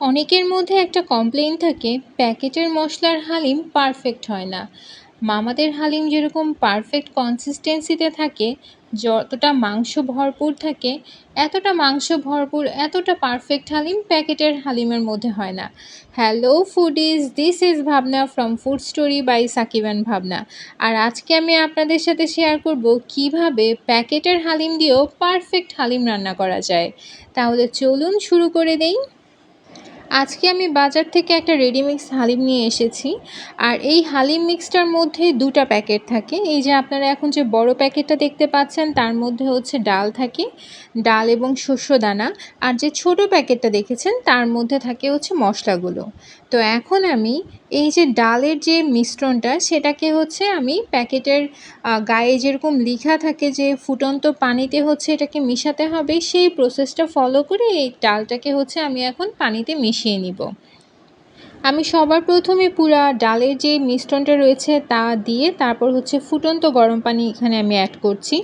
অনেকের মধ্যে একটা কমপ্লেন থাকে, প্যাকেটের মশলার হালিম পারফেক্ট হয় না। মামাদের হালিম যেরকম পারফেক্ট কনসিস্টেন্সিতে থাকে, যতটা মাংস ভরপুর থাকে, এতটা মাংস ভরপুর, এতটা পারফেক্ট হালিম প্যাকেটের হালিমের মধ্যে হয় না। Hello foodies this is Bhabna from food story by সাকিবান ভাবনা। আর আজকে আমি আপনাদের সাথে শেয়ার করব কীভাবে প্যাকেটের হালিম দিয়েও পারফেক্ট হালিম রান্না করা যায়। তাহলে চলুন শুরু করে দেই। আজকে আমি বাজার থেকে একটা রেডিমিক্স হালিম নিয়ে এসেছি। আর এই হালিম মিক্সটার মধ্যে দুটা প্যাকেট থাকে। এই যে আপনারা এখন যে বড় প্যাকেটটা দেখতে পাচ্ছেন, তার মধ্যে হচ্ছে ডাল থাকে, ডাল এবং শস্য দানা। আর যে ছোট প্যাকেটটা দেখেছেন, তার মধ্যে থাকে হচ্ছে মশলাগুলো। তো এখন আমি এই যে ডালের যে মিশ্রণটা, সেটাকে হচ্ছে আমি প্যাকেটের গায়ে যেরকম লেখা থাকে যে ফুটন্ত পানিতে হচ্ছে এটাকে মিশাতে হবে, সেই প্রসেসটা ফলো করে এই ডালটাকে হচ্ছে আমি এখন পানিতে মিশিয়ে নিব। আমি সবার প্রথমে পুরা ডালের যে মিশ্রণটা রয়েছে তা দিয়ে তারপর হচ্ছে ফুটন্ত গরম পানি এখানে আমি অ্যাড করছি।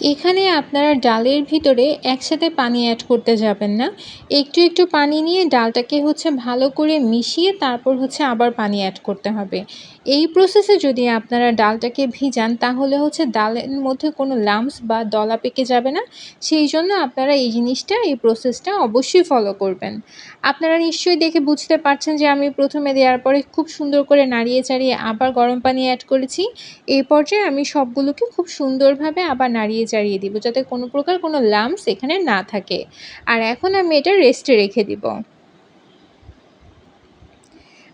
এখানে আপনারা ডালের ভিতরে একসাথে পানি অ্যাড করতে যাবেন না। একটু একটু পানি নিয়ে ডালটাকে হচ্ছে ভালো করে মিশিয়ে তারপর হচ্ছে আবার পানি অ্যাড করতে হবে। এই প্রসেসে যদি আপনারা ডালটাকে ভিজান, তাহলে হচ্ছে ডালের মধ্যে কোনো লামস বা দলা পেকে যাবে না। সেই জন্য আপনারা এই জিনিসটা, এই প্রসেসটা অবশ্যই ফলো করবেন। আপনারা নিশ্চয়ই দেখে বুঝতে পারছেন যে আমি প্রথমে দেওয়ার পরে খুব সুন্দর করে নাড়িয়ে চাড়িয়ে আবার গরম পানি অ্যাড করেছি। এই পর্যায়ে আমি সবগুলোকে খুব সুন্দরভাবে আবার নাড়িয়ে চাড়িয়ে দিব যাতে কোনো প্রকার কোনো লামস এখানে না থাকে। আর এখন আমি এটা রেস্টে রেখে দিব।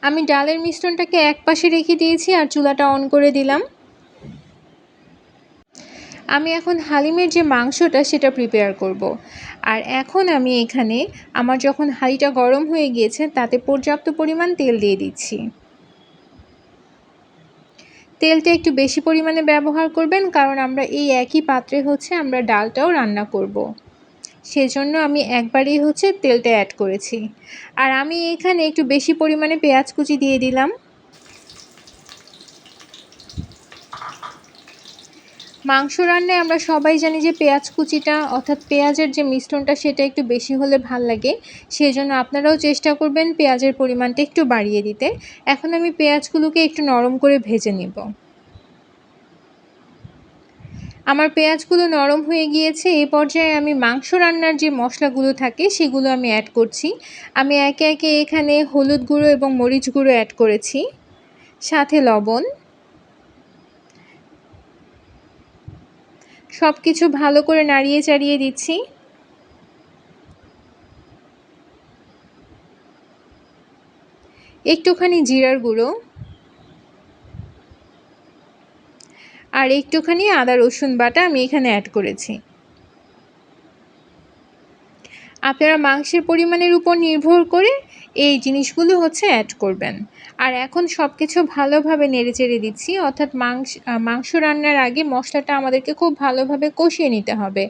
আমি ডালের মিশ্রণটাকে এক পাশে রেখে দিয়েছি আর চুলাটা অন করে দিলাম। আমি এখন হালিমের যে মাংসটা সেটা প্রিপেয়ার করব। আর এখন আমি এখানে আমার যখন হাঁড়িটা গরম হয়ে গিয়েছে তাতে পর্যাপ্ত পরিমাণ তেল দিয়ে দিচ্ছি। তেলটা একটু বেশি পরিমাণে ব্যবহার করবেন, কারণ আমরা এই একই পাত্রে হচ্ছে আমরা ডালটাও রান্না করব। সেজন্য আমি একবারেই হচ্ছে তেলটা অ্যাড করেছি আর আমি এখানে একটু বেশি পরিমাণে পেঁয়াজ কুচি দিয়ে দিলাম মাংস রান্নায় আমরা সবাই জানি যে পেঁয়াজ কুচিটা, অর্থাৎ পেঁয়াজের যে মিশ্রণটা, সেটা একটু বেশি হলে ভালো লাগে। সেই জন্য আপনারাও চেষ্টা করবেন পেঁয়াজের পরিমাণটা একটু বাড়িয়ে দিতে। এখন আমি পেঁয়াজগুলোকে একটু নরম করে ভেজে নিব। আমার পেঁয়াজগুলো নরম হয়ে গিয়েছে। এ পর্যায়ে আমি মাংস রান্নার যে মশলাগুলো থাকে, সেগুলো আমি অ্যাড করছি। আমি একে একে এখানে হলুদ গুঁড়ো এবং মরিচ গুঁড়ো অ্যাড করেছি। সাথে লবণ। সব কিছু ভালো করে নাড়িয়ে চাড়িয়ে দিচ্ছি। একটুখানি জিরার গুঁড়ো। আর একটুখানি আদা রসুন বাটা আমি এখানে অ্যাড করেছি। আপনারা মাংসের পরিমাণের উপর নির্ভর করে এই জিনিসগুলো হচ্ছে অ্যাড করবেন। আর এখন সব কিছু ভালোভাবে নেড়ে চেড়ে দিচ্ছি, অর্থাৎ মাংস মাংস রান্নার আগে মশলাটা আমাদেরকে খুব ভালোভাবে কষিয়ে নিতে হবে।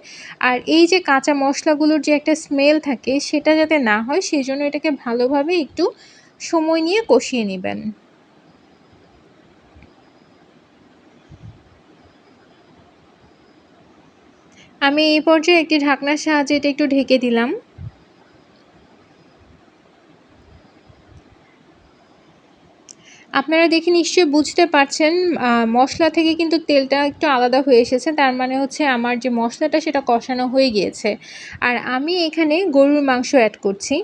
আর এই যে কাঁচা মশলাগুলোর যে একটা স্মেল থাকে সেটা যাতে না হয় সেই জন্য এটাকে ভালোভাবে একটু সময় নিয়ে কষিয়ে নেবেন। আমি এই পর্যায়ে একটি ঢাকনার সাহায্যে এটা একটু ঢেকে দিলাম। আপনারা দেখে নিশ্চয়ই বুঝতে পারছেন মশলা থেকে কিন্তু তেলটা একটু আলাদা হয়ে এসেছে, তার মানে হচ্ছে আমার যে মশলাটা সেটা কষানো হয়ে গিয়েছে। আর আমি এখানে গরুর মাংস অ্যাড করছি।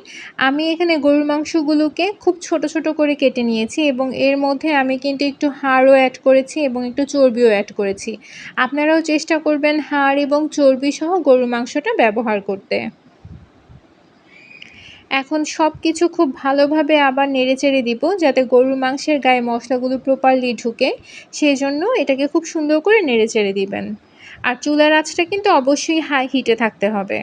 আমি এখানে গরুর মাংসগুলোকে খুব ছোট ছোট করে কেটে নিয়েছি এবং এর মধ্যে আমি কিন্তু একটু হাড়ও অ্যাড করেছি এবং একটু চর্বিও অ্যাড করেছি। আপনারাও চেষ্টা করবেন হাড় এবং চর্বি সহ গরুর মাংসটা ব্যবহার করতে। এখন সব কিছু খুব ভালোভাবে আবার নেড়েচেড়ে দিব যাতে গরুর মাংসের গায়ে মশলাগুলো প্রপারলি ঢুকে সেই জন্য এটাকে খুব সুন্দর করে নেড়েচেড়ে দিবেন। আর চুলার আঁচটা কিন্তু অবশ্যই হাই হিটে থাকতে হবে।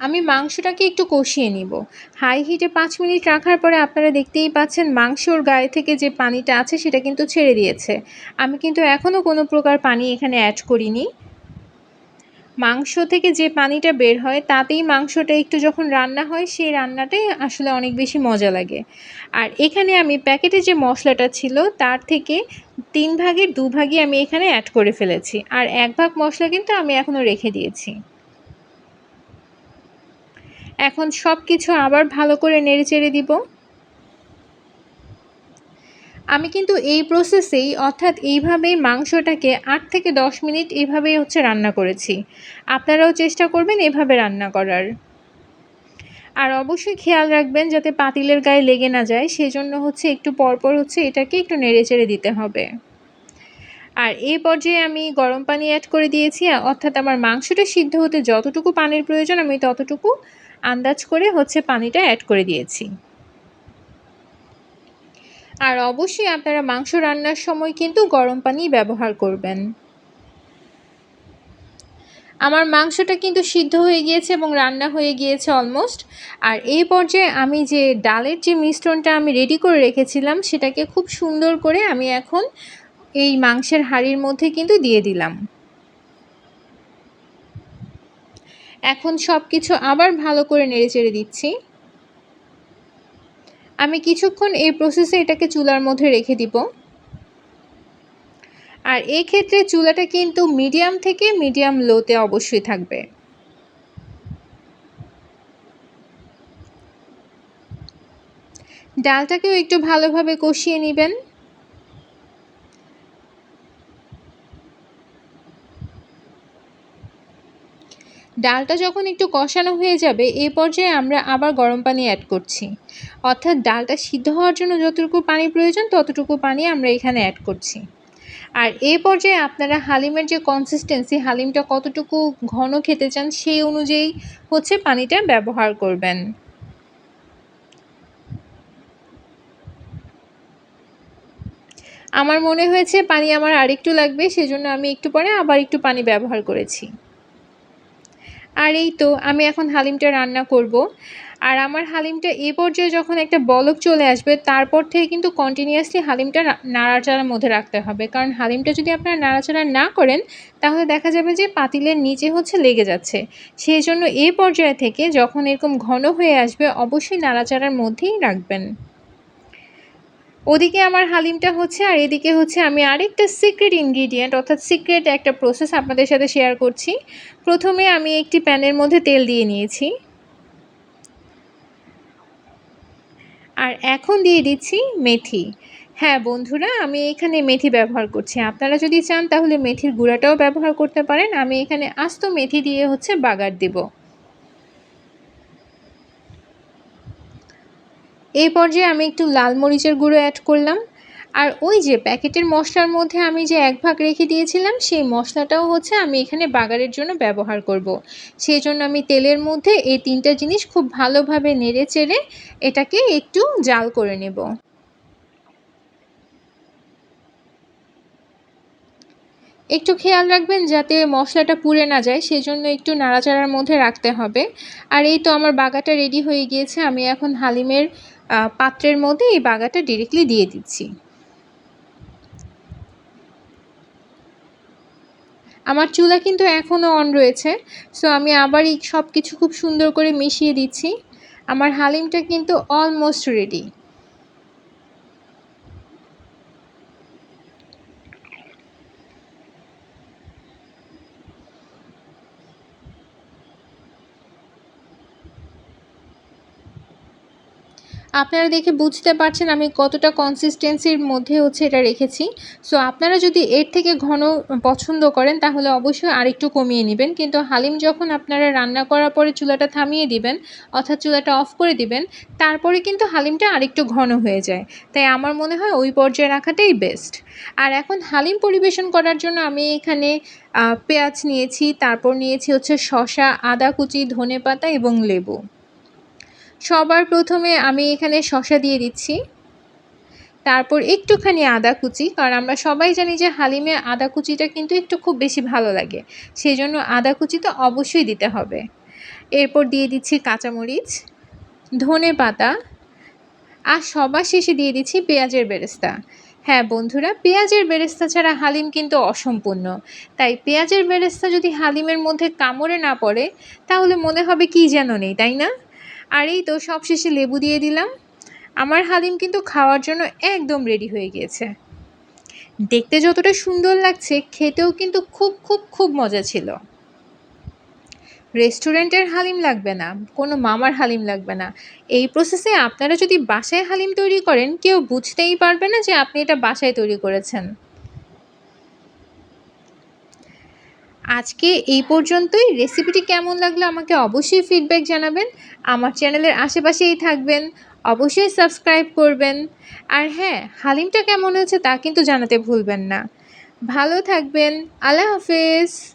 আমি মাংসটাকে একটু কষিয়ে নিব। হাই হিটে পাঁচ মিনিট রাখার পরে আপনারা দেখতেই পাচ্ছেন মাংসর গায়ে থেকে যে পানিটা আছে সেটা কিন্তু ছেড়ে দিয়েছে। আমি কিন্তু এখনও কোনো প্রকার পানি এখানে অ্যাড করিনি। মাংস থেকে যে পানিটা বের হয়, তাতেই মাংসটা একটু যখন রান্না হয়, সেই রান্নাটাই আসলে অনেক বেশি মজা লাগে। আর এখানে আমি প্যাকেটে যে মশলাটা ছিল, তার থেকে তিন ভাগের দু ভাগই আমি এখানে অ্যাড করে ফেলেছি। আর এক ভাগ মশলা কিন্তু আমি এখনও রেখে দিয়েছি। এখন সব কিছু আবার ভালো করে নেড়ে চেড়ে দিব। আমি কিন্তু এই প্রসেসেই অর্থাৎ এইভাবেই মাংসটাকে আট থেকে দশ মিনিট এভাবেই হচ্ছে রান্না করেছি। আপনারাও চেষ্টা করবেন এভাবে রান্না করার। আর অবশ্যই খেয়াল রাখবেন যাতে পাতিলের গায়ে লেগে না যায়, সেজন্য হচ্ছে একটু পরপর হচ্ছে এটাকে একটু নেড়ে চেড়ে দিতে হবে। আর এই পর্যায়ে আমি গরম পানি অ্যাড করে দিয়েছি, অর্থাৎ আমার মাংসটা সিদ্ধ হতে যতটুকু পানির প্রয়োজন, আমি ততটুকু আন্দাজ করে হচ্ছে পানিটা অ্যাড করে দিয়েছি। আর অবশ্যই আপনারা মাংস রান্নার সময় কিন্তু গরম পানি ব্যবহার করবেন। আমার মাংসটা কিন্তু সিদ্ধ হয়ে গিয়েছে এবং রান্না হয়ে গিয়েছে অলমোস্ট আর এই পর্যায়ে আমি যে ডালের যে মিশ্রণটা আমি রেডি করে রেখেছিলাম, সেটাকে খুব সুন্দর করে আমি এখন এই মাংসের হাঁড়ির মধ্যে কিন্তু দিয়ে দিলাম। এখন সব কিছু আবার ভালো করে নেড়ে চেড়ে দিচ্ছি। আমি কিছুক্ষণ এই প্রসেসে এটাকে চুলার মধ্যে রেখে দিব। আর এই ক্ষেত্রে চুলাটা কিন্তু মিডিয়াম থেকে মিডিয়াম লোতে অবশ্যই থাকবে। ডালটাকেও একটু ভালোভাবে কষিয়ে নেবেন। ডালটা যখন একটু কষানো হয়ে যাবে এই পর্যায়ে আমরা আবার গরম পানি অ্যাড করছি। অর্থাৎ ডালটা সিদ্ধ হওয়ার জন্য যতটুকু পানি প্রয়োজন, ততটুকু পানি আমরা এখানে অ্যাড করছি। আর এ পর্যায়ে আপনারা হালিমের যে কনসিস্টেন্সি হালিমটা কতটুকু ঘন খেতে চান, সেই অনুযায়ী হচ্ছে পানিটা ব্যবহার করবেন। আমার মনে হয়েছে পানি আমার আরেকটু লাগবে, সেজন্য আমি একটু পরে আবার একটু পানি ব্যবহার করেছি। আর এই তো, আমি এখন হালিমটা রান্না করব। আর আমার হালিমটা এ পর্যায়ে যখন একটা বলক চলে আসবে, তারপর থেকে কিন্তু কন্টিনিউয়াসলি হালিমটা নাড়াচাড়ার মধ্যে রাখতে হবে। কারণ হালিমটা যদি আপনারা নাড়াচাড়া না করেন, তাহলে দেখা যাবে যে পাতিলের নিচে হচ্ছে লেগে যাচ্ছে। সেই জন্য এই পর্যায়ে থেকে যখন এরকম ঘন হয়ে আসবে, অবশ্যই নাড়াচাড়ার মধ্যেই রাখবেন। ওদিকে আমার হালিমটা হচ্ছে আর এদিকে হচ্ছে আমি আরেকটা সিক্রেট ইনগ্রিডিয়েন্ট অর্থাৎ সিক্রেট একটা প্রসেস আপনাদের সাথে শেয়ার করছি। প্রথমে আমি একটি প্যানের মধ্যে তেল দিয়ে নিয়েছি। আর এখন দিয়ে দিচ্ছি মেথি। হ্যাঁ বন্ধুরা, আমি এখানে মেথি ব্যবহার করছি। আপনারা যদি চান তাহলে মেথির গুঁড়াটাও ব্যবহার করতে পারেন। আমি এখানে আস্ত মেথি দিয়ে হচ্ছে বাগার দেবো। এই পর্যায়ে আমি একটু লাল মরিচের গুঁড়ো অ্যাড করলাম আর ওই যে প্যাকেটের মশলার মধ্যে আমি যে এক ভাগ রেখে দিয়েছিলাম, সেই মশলাটাও হচ্ছে আমি এখানে বাগারের জন্য ব্যবহার করব। সেই জন্য আমি তেলের মধ্যে এই তিনটা জিনিস খুব ভালোভাবে নেড়ে চেড়ে এটাকে একটু জাল করে নেব একটু খেয়াল রাখবেন যাতে মশলাটা পুড়ে না যায়, সেজন্য একটু নাড়াচাড়ার মধ্যে রাখতে হবে। আর এই তো আমার বাগাটা রেডি হয়ে গিয়েছে, আমি এখন হালিমের পাত্রের মধ্যে এই বাগাটা ডিরেক্টলি দিয়ে দিচ্ছি। আমার চুলা কিন্তু এখনও অন রয়েছে সো আমি আবার এই সব কিছু খুব সুন্দর করে মিশিয়ে দিচ্ছি। আমার হালিমটা কিন্তু অলমোস্ট রেডি আপনারা দেখে বুঝতে পারছেন আমি কতটা কনসিস্টেন্সির মধ্যে হচ্ছে এটা রেখেছি। সো আপনারা যদি এর থেকে ঘন পছন্দ করেন, তাহলে অবশ্যই আরেকটু কমিয়ে নেবেন। কিন্তু হালিম যখন আপনারা রান্না করার পরে চুলাটা থামিয়ে দিবেন, অর্থাৎ চুলাটা অফ করে দিবেন, তারপরে কিন্তু হালিমটা আরেকটু ঘন হয়ে যায়। তাই আমার মনে হয় ওই পর্যায়ে রাখাটাই বেস্ট আর এখন হালিম পরিবেশন করার জন্য আমি এখানে পেঁয়াজ নিয়েছি, তারপর নিয়েছি হচ্ছে শশা আদা কুচি ধনে পাতা এবং লেবু। সবার প্রথমে আমি এখানে শশা দিয়ে দিচ্ছি। তারপর একটুখানি আদা কুচি, কারণ আমরা সবাই জানি যে হালিমে আদা কুচিটা কিন্তু একটু খুব বেশি ভালো লাগে। সেই জন্য আদা কুচি তো অবশ্যই দিতে হবে। এরপর দিয়ে দিচ্ছি কাঁচামরিচ, ধনে পাতা, আর সবার শেষে দিয়ে দিচ্ছি পেঁয়াজের বেরেস্তা। হ্যাঁ বন্ধুরা, পেঁয়াজের বেরেস্তা ছাড়া হালিম কিন্তু অসম্পূর্ণ। তাই পেঁয়াজের বেরেস্তা যদি হালিমের মধ্যে কামড়ে না পড়ে, তাহলে মনে হবে কি যেন নেই, তাই না? আর এই তো সবশেষে লেবু দিয়ে দিলাম। আমার হালিম কিন্তু খাওয়ার জন্য একদম রেডি হয়ে গিয়েছে। দেখতে যতটা সুন্দর লাগছে, খেতেও কিন্তু খুব খুব খুব মজা ছিল। রেস্টুরেন্টের হালিম লাগবে না, কোনো মামার হালিম লাগবে না। এই প্রসেসে আপনারা যদি বাসায় হালিম তৈরি করেন, কেউ বুঝতেই পারবে না যে আপনি এটা বাসায় তৈরি করেছেন। আজকে এই পর্যন্তই। রেসিপিটি কেমন লাগল আমাকে অবশ্যই ফিডব্যাক জানাবেন। আমার চ্যানেলের আশেপাশেই থাকবেন। অবশ্যই সাবস্ক্রাইব করবেন। আর হ্যাঁ হালিমটা কেমন হয়েছে তা কিন্তু জানাতে ভুলবেন না। ভালো থাকবেন। আল্লাহ হাফেজ।